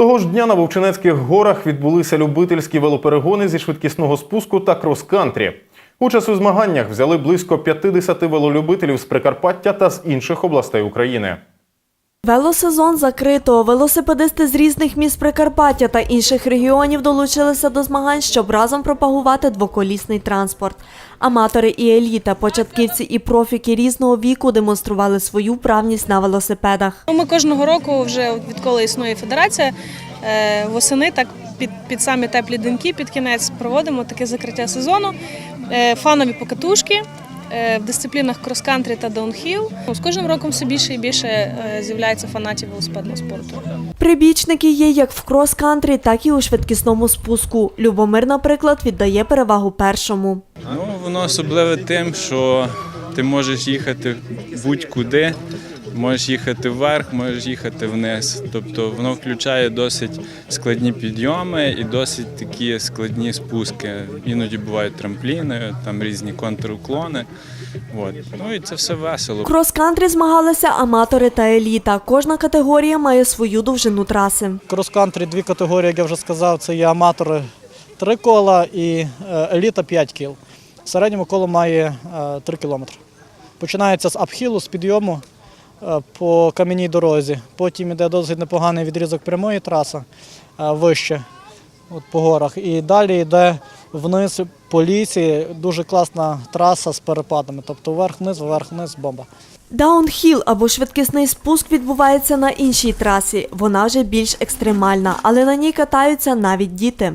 Того ж дня на Вовчинецьких горах відбулися любительські велоперегони зі швидкісного спуску та крос-кантрі. Участь у змаганнях взяли близько 50 велолюбителів з Прикарпаття та з інших областей України. Велосезон закрито. Велосипедисти з різних міст Прикарпаття та інших регіонів долучилися до змагань, щоб разом пропагувати двоколісний транспорт. Аматори і еліта, початківці і профіки різного віку демонстрували свою вправність на велосипедах. Ну, Ми кожного року, вже відколи існує федерація, е, восени так під, під самі теплі деньки, під кінець проводимо таке закриття сезону. Е, Фанові покатушки в дисциплінах крос-кантрі та даунхіл. З кожним роком все більше і більше е, з'являється фанатів велосипедного спорту. Прибічники є як в крос-кантрі, так і у швидкісному спуску. Любомир, наприклад, віддає перевагу першому. Ну, воно особливе тим, що ти можеш їхати будь-куди, можеш їхати вверх, можеш їхати вниз. Тобто воно включає досить складні підйоми і досить такі складні спуски. Іноді бувають трампліни, там різні контруклони. От. Ну і це все весело. Крос-кантрі змагалися аматори та еліта. Кожна категорія має свою довжину траси. Крос-кантрі дві категорії, як я вже сказав, це є аматори 3 кола і е, еліта 5 кіл. В середньому коло має 3 кілометри. Починається з апхілу, з підйому е, по кам'яній дорозі. Потім йде досить непоганий відрізок прямої траси е, вище от по горах. І далі йде вниз по лісі. Дуже класна траса з перепадами. Тобто вверх-вниз, вверх-вниз, бомба. Даунхіл або швидкісний спуск відбувається на іншій трасі. Вона вже більш екстремальна, але на ній катаються навіть діти.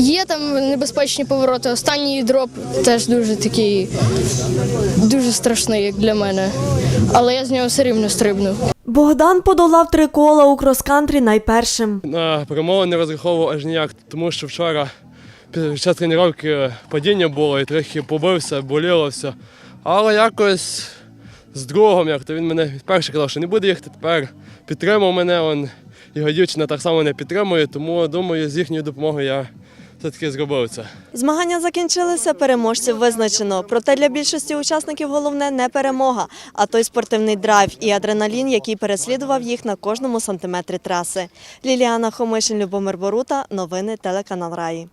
Є там небезпечні повороти. Останній дроп теж дуже такий, дуже страшний, як для мене. Але я з нього все рівно стрибнув. Богдан подолав три кола у крос-кантрі найпершим. На перемогу не розраховував аж ніяк, тому що вчора під час тренування падіння було і трохи побився, боліло все. Але якось з другом, як то він мене перший казав, що не буде їхати, тепер підтримав мене. Он, його дівчина так само не підтримує, тому думаю, з їхньою допомогою я все-таки зробив це. Змагання закінчилися, переможців визначено. Проте для більшості учасників головне не перемога, а той спортивний драйв і адреналін, який переслідував їх на кожному сантиметрі траси. Ліліана Хомишин, Любомир Борута, новини телеканал Раї.